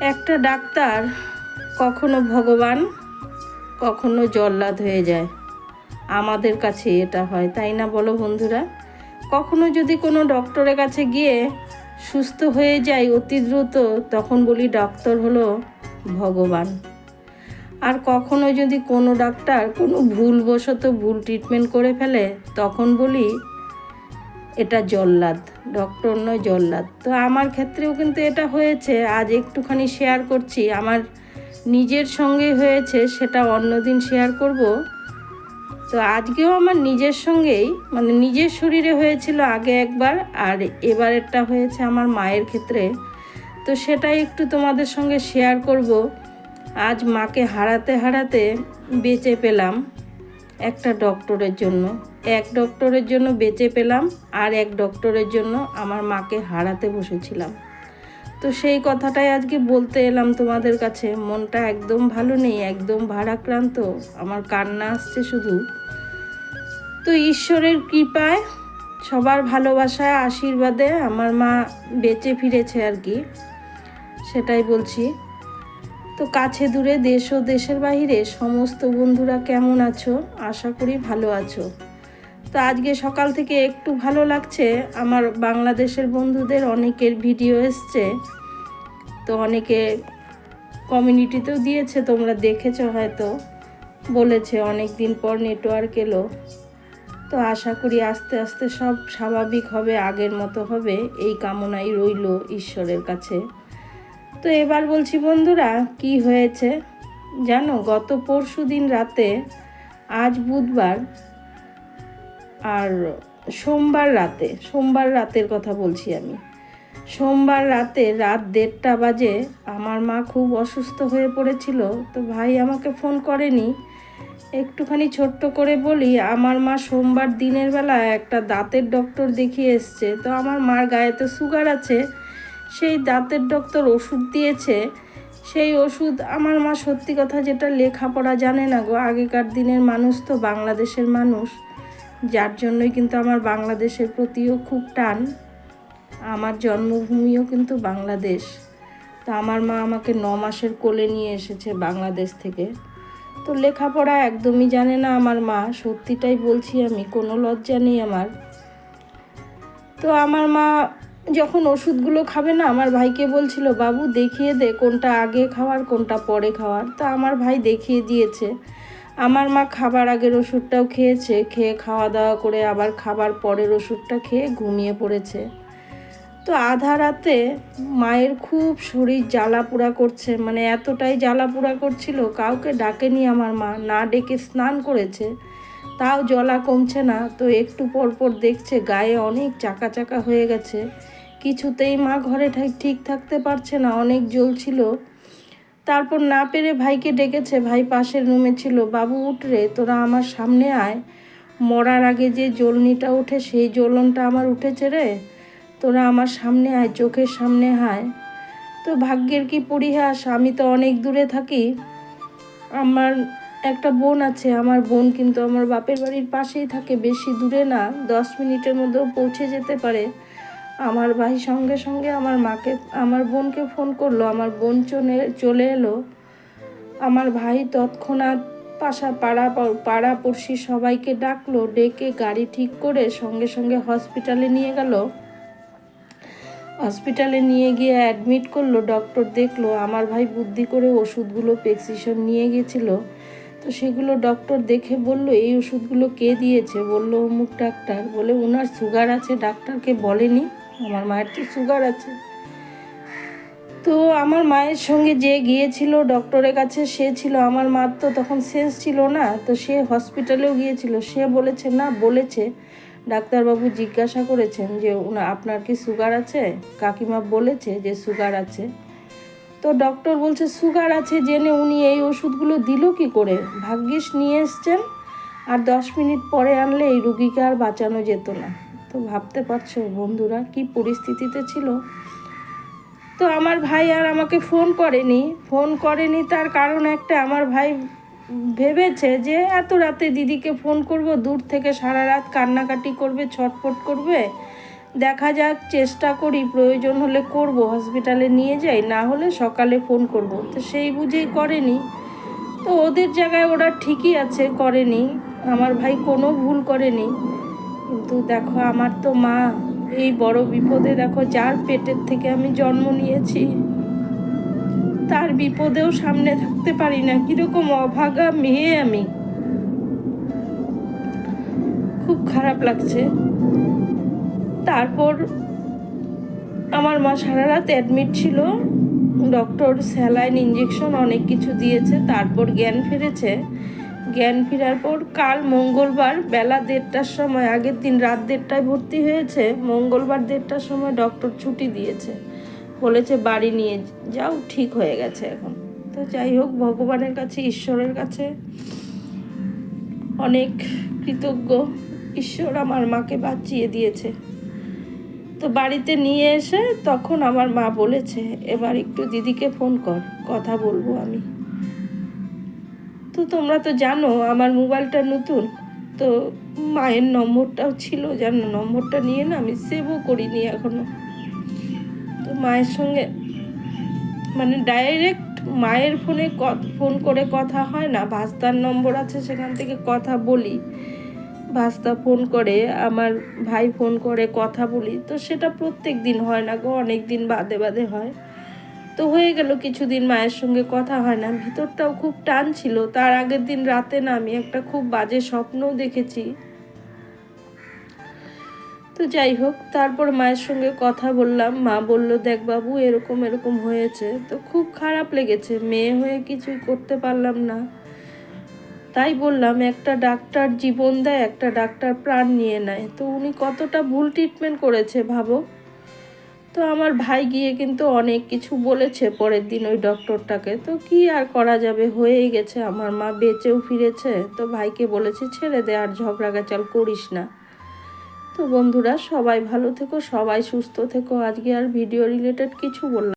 একটা ডাক্তার কখনো ভগবান, কখনো জল্লাদ হয়ে যায়। আমাদের কাছে এটা হয়, তাই না বলো বন্ধুরা? কখনো যদি কোনো ডক্টরের কাছে গিয়ে সুস্থ হয়ে যায় অতি দ্রুত, তখন বলি ডক্টর হলো ভগবান। আর কখনো যদি কোনো ডাক্তার কোনো ভুলবশত ভুল ট্রিটমেন্ট করে ফেলে, তখন বলি এটা জল্লাদ ডক্টর নয় জল্লাদ। তো আমার ক্ষেত্রেও কিন্তু এটা হয়েছে, আজ একটুখানি শেয়ার করছি। আমার নিজের সঙ্গে হয়েছে, সেটা অন্যদিন শেয়ার করব। তো আজকেও আমার নিজের সঙ্গেই মানে নিজের শরীরে হয়েছিল আগে একবার, আর এবারেরটা হয়েছে আমার মায়ের ক্ষেত্রে। তো সেটাই একটু তোমাদের সঙ্গে শেয়ার করব। আজ মাকে হারাতে হারাতে বেঁচে পেলাম। একটা ডক্টরের জন্য। এক ডক্টরের জন্য বেঁচে পেলাম আর এক ডক্টরের জন্য আমার মাকে হারাতে বসেছিলাম। তো সেই কথাটাই আজকে বলতে এলাম তোমাদের কাছে। মনটা একদম ভালো নেই, একদম ভারাক্রান্ত। আমার কান্না আসছে শুধু। তো ঈশ্বরের কৃপায়, সবার ভালোবাসায়, আশীর্বাদে আমার মা বেঁচে ফিরেছে আর কি। সেটাই বলছি। তো কাছে দূরে দেশ ও দেশের বাইরে সমস্ত বন্ধুরা কেমন আছো? আশা করি ভালো আছো। তো আজকে সকাল থেকে একটু ভালো লাগছে। আমার বাংলাদেশের বন্ধুদের অনেকের ভিডিও এসছে। তো অনেকে কমিউনিটিতেও দিয়েছে, তোমরা দেখেছ হয়তো। বলেছে অনেক দিন পর নেটওয়ার্ক এলো। তো আশা করি আস্তে আস্তে সব স্বাভাবিক হবে, আগের মতো হবে। এই কামনাই রইল ঈশ্বরের কাছে। তো এবার বলছি, বন্ধুরা, কি হয়েছে? জানো, গত পরশু দিন রাতে, আজ বুধবার আর সোমবার রাতে, সোমবার রাতের কথা বলছি আমি। সোমবার রাতে রাত দেড়টা বাজে আমার মা খুব অসুস্থ হয়ে পড়েছিল, তো ভাই আমাকে ফোন করেনি। একটুখানি ছোট্ট করে বলি, আমার মা সোমবার দিনের বেলা একটা দাঁতের ডক্টর দেখিয়ে এসছে, তো আমার মার গায়ে তো সুগার আছে সেই দাঁতের ডক্টর ওষুধ দিয়েছে। সেই ওষুধ আমার মা সত্যি কথা যেটা লেখাপড়া জানে না গো, আগেকার দিনের মানুষ তো বাংলাদেশের মানুষ। যার জন্যই কিন্তু আমার বাংলাদেশের প্রতিও খুব টান। আমার জন্মভূমিও কিন্তু বাংলাদেশ। তা আমার মা আমাকে ন মাসের কোলে নিয়ে এসেছে বাংলাদেশ থেকে। তো লেখাপড়া একদমই জানে না আমার মা, সত্যিটাই বলছি আমি, কোনো লজ্জা নেই আমার। তো আমার মা যখন ওষুধগুলো খাবে না, আমার ভাইকে বলছিল, বাবু, দেখিয়ে দে কোনটা আগে খাওয়ার, কোনটা পরে খাওয়ার। তা আমার ভাই দেখিয়ে দিয়েছে। আমার মা খাবার আগের ওষুধটাও খেয়েছে, খেয়ে খাওয়া দাওয়া করে আবার খাবার পরের ওষুধটা খেয়ে ঘুমিয়ে পড়েছে। তো আধা রাতে মায়ের খুব শরীর জ্বালা পোড়া করছে মানে এতটাই জ্বালা পোড়া করছিল, কাউকে ডাকেনি আমার মা, না ডেকে স্নান করেছে। তাও জলা কমছে না, তো একটু পর পর দেখছে গায়ে অনেক চাকা চাকা হয়ে গেছে। কিছুতেই মা ঘরে ঠাক- থাকতে পারছে না, অনেক জ্বলছিল। তারপর না পেরে ভাইকে ডেকেছে, ভাই পাশের রুমে ছিল। বাবু উঠরে তোরা আমার সামনে আয়। মরার আগে যে জ্বলনিটা ওঠে, সেই জ্বলনটা আমার উঠেছে রে। তোরা আমার সামনে আয়, চোখের সামনে আয়। তো ভাগ্যের কি পরিহাস, আমি তো অনেক দূরে থাকি। আমার একটা বোন আছে, আমার বোন কিন্তু আমার বাপের বাড়ির পাশেই থাকে, বেশি দূরে না, দশ মিনিটের মধ্যেও পৌঁছে যেতে পারে। আমার ভাই সঙ্গে সঙ্গে আমার মাকে, আমার বোনকে ফোন করল, আমার বোন চলে চলে এলো। আমার ভাই তৎক্ষণাৎ পাশা পাড়া পাড়া পড়শি সবাইকে ডাকলো, ডেকে গাড়ি ঠিক করে সঙ্গে সঙ্গে হসপিটালে নিয়ে গেল। হসপিটালে নিয়ে গিয়ে অ্যাডমিট করল, ডক্টর দেখল, আমার ভাই বুদ্ধি করে ওষুধগুলো প্রেসক্রিপশন নিয়ে গেছিল। তো সেগুলো ডক্টর দেখে বলল, এই ওষুধগুলো কে দিয়েছে? বলল, অমুক ডাক্তার। বলে, ওনার সুগার আছে, ডাক্তারকে বলেনি। আমার মায়ের তো সুগার আছে। তো আমার মায়ের সঙ্গে যে গিয়েছিল ডক্টরের কাছে, সে ছিল, আমার মার তো তখন সেন্স ছিল না, তো সে হসপিটালেও গিয়েছিল। সে বলেছে, না, বলেছে। ডাক্তারবাবু জিজ্ঞাসা করেছেন যে আপনার কি সুগার আছে? কাকিমা বলেছে যে সুগার আছে। তো ডক্টর বলছে সুগার আছে, জেনে উনি এই ওষুধগুলো দিল কি করে? ভাগ্যিস নিয়ে এসছেন, আর দশ মিনিট পরে আনলে এই রুগীকে আর বাঁচানো যেত না। তো ভাবতে পারছ বন্ধুরা, কি পরিস্থিতিতে ছিল? তো আমার ভাই আর আমাকে ফোন করেনি। ফোন করেনি তার কারণ একটা, আমার ভাই ভেবেছে যে এত রাতে দিদিকে ফোন করব, দূর থেকে সারা রাত কান্নাকাটি করবে, ছটফট করবে। দেখা যাক, চেষ্টা করি, প্রয়োজন হলে করব হসপিটালে নিয়ে যাই, না হলে সকালে ফোন করব। তো সেই বুঝেই করেনি। তো ওদের জায়গায় ওরা ঠিকই আছে, করেনি। আমার ভাই কোনো ভুল করেনি। কিন্তু দেখো, আমার তো মা, এই বড় বিপদে দেখো, যার পেটের থেকে আমি জন্ম নিয়েছি, তার বিপদেও সামনে থাকতে পারি না। কীরকম অভাগা মেয়ে আমি। খুব খারাপ লাগছে। তারপর আমার মা সারা রাত অ্যাডমিট ছিল। ডক্টর স্যালাইন ইঞ্জেকশন অনেক কিছু দিয়েছে, তারপর জ্ঞান ফিরেছে। জ্ঞান ফেরার পর কাল মঙ্গলবার বেলা দেড়টার সময়, আগের দিন রাত দেড়টায় ভর্তি হয়েছে। মঙ্গলবার দেড়টার সময় ডক্টর ছুটি দিয়েছে। বলেছে, বাড়ি নিয়ে যাও, ঠিক হয়ে গেছে এখন। তো যাই হোক, ভগবানের কাছে, ঈশ্বরের কাছে অনেক কৃতজ্ঞ। ঈশ্বর আমার মাকে বাঁচিয়ে দিয়েছে। তো বাড়িতে নিয়ে এসে তখন আমার মা বলেছে, এবার একটু দিদিকে ফোন কর, কথা বলব আমি। তো তোমরা তো জানো, আমার মোবাইলটা নতুন, তো মায়ের নম্বরটাও ছিল জানো নম্বরটা নিয়ে না আমি সেভও করিনি এখনও। তো মায়ের সঙ্গে মানে ডাইরেক্ট মায়ের ফোনে ফোন করে কথা হয় না ভাস্তার নম্বর আছে সেখান থেকে কথা বলি। ভাস্তা ফোন করে, আমার ভাই ফোন করে কথা বলি। তো সেটা প্রত্যেক দিন হয় না গো, অনেক দিন বাদে বাদে হয়। তো হয়ে গেল কিছুদিন মায়ের সঙ্গে কথা হয় না। ভিতরটাও খুব টান ছিল। তার আগের দিন রাতে না আমি একটা খুব বাজে স্বপ্নও দেখেছি। তো যাই হোক, তারপর মায়ের সঙ্গে কথা বললাম। মা বলল, দেখ বাবু, এরকম এরকম হয়েছে। তো খুব খারাপ লেগেছে। মেয়ে হয়ে কিছুই করতে পারলাম না। তাই বললাম, একটা ডাক্তার জীবন দেয়, একটা ডাক্তার প্রাণ নিয়ে নেয়। তো উনি কতটা ভুল ট্রিটমেন্ট করেছে ভাবো? তো আমার ভাই গিয়ে কিন্তু অনেক কিছু বলেছে পরের দিন ওই ডক্টরটাকে তো কি আর করা যাবে? হয়েই গেছে, আমার মা বেঁচেও ফিরেছে। তো ভাইকে বলেছে, ছেড়ে দে, আর ঝগড়া গাচাল করিস না। তো বন্ধুরা, সবাই ভালো থেকো, সবাই সুস্থ থেকো। আজকে আর ভিডিও রিলেটেড কিছু বললাম